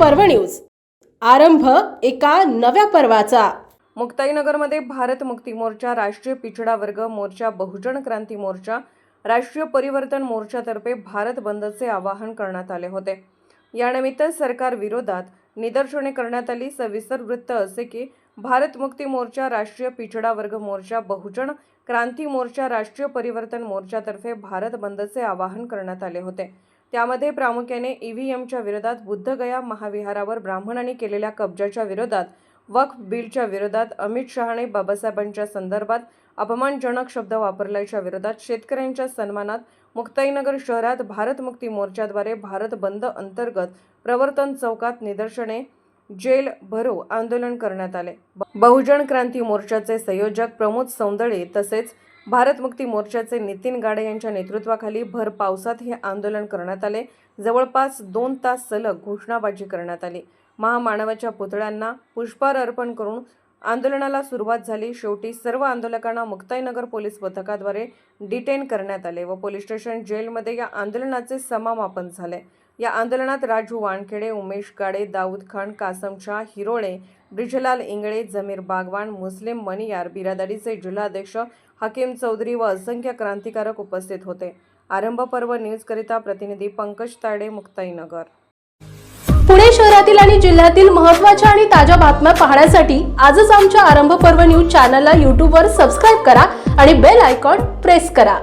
पर्व न्यूज. आरंभ एका नव्या पर्वाचा. मुक्ताईनगरमध्ये भारत मुक्ती मोर्चा राष्ट्रीय पिछडा वर्ग मोर्चा बहुजन क्रांती मोर्चा राष्ट्रीय परिवर्तन मोर्चातर्फे भारत बंदचे आवाहन करण्यात आले होते. यानिमित्त सरकार विरोधात निदर्शने करण्यात आली. सविस्तर वृत्त असे की भारत मुक्ती मोर्चा राष्ट्रीय पिछडा वर्ग मोर्चा बहुजन क्रांती मोर्चा राष्ट्रीय परिवर्तन मोर्चातर्फे भारत बंदचे आवाहन करण्यात आले होते. त्यामध्ये प्रामुख्याने ईव्हीएमच्या विरोधात बुद्धगया महाविहारावर ब्राह्मणांनी केलेल्या कब्जाच्या विरोधात वक्फ बिलच्या विरोधात अमित शहाने बाबासाहेबांच्या संदर्भात अपमानजनक शब्द वापरल्याच्या विरोधात शेतकऱ्यांच्या सन्मानात मुक्ताईनगर शहरात भारत मुक्ती मोर्चाद्वारे भारत बंद अंतर्गत प्रवर्तन चौकात निदर्शने जेल भरो आंदोलन करण्यात आले. बहुजन क्रांती मोर्चाचे संयोजक प्रमोद सौंदळे तसेच भारत मुक्ती मोर्चाचे नितीन गाडे यांच्या नेतृत्वाखाली भर पावसात हे आंदोलन करण्यात आले. जवळपास दोन तास सलग घोषणाबाजी करण्यात आली. महामानवाच्या पुतळ्यांना पुष्पहार अर्पण करून आंदोलनाला सुरुवात झाली. शेवटी सर्व आंदोलकांना मुक्ताईनगर पोलीस पथकाद्वारे डिटेन करण्यात आले व पोलीस स्टेशन जेलमध्ये या आंदोलनाचे समामापन झाले. या आंदोलनात राजू वानखेडे उमेश गाडे दाऊद खान कासम शाह हिरोळे ब्रिजलाल इंगळे जमीर बागवान मुस्लिम मनियार बिरादारीचे जिल्हाध्यक्ष हकीम चौधरी व असंख्य क्रांतिकारक उपस्थित होते. आरंभ पर्व न्यूजकरिता प्रतिनिधी पंकज ताडे मुक्ताईनगर. पुणे शहरातील आणि जिल्ह्यातील महत्त्वाच्या आणि ताज्या बातम्या पाहण्यासाठी आजच आमच्या आरंभ पर्व न्यूज चॅनलला यूट्यूबवर सबस्क्राईब करा आणि बेल आयकॉन प्रेस करा.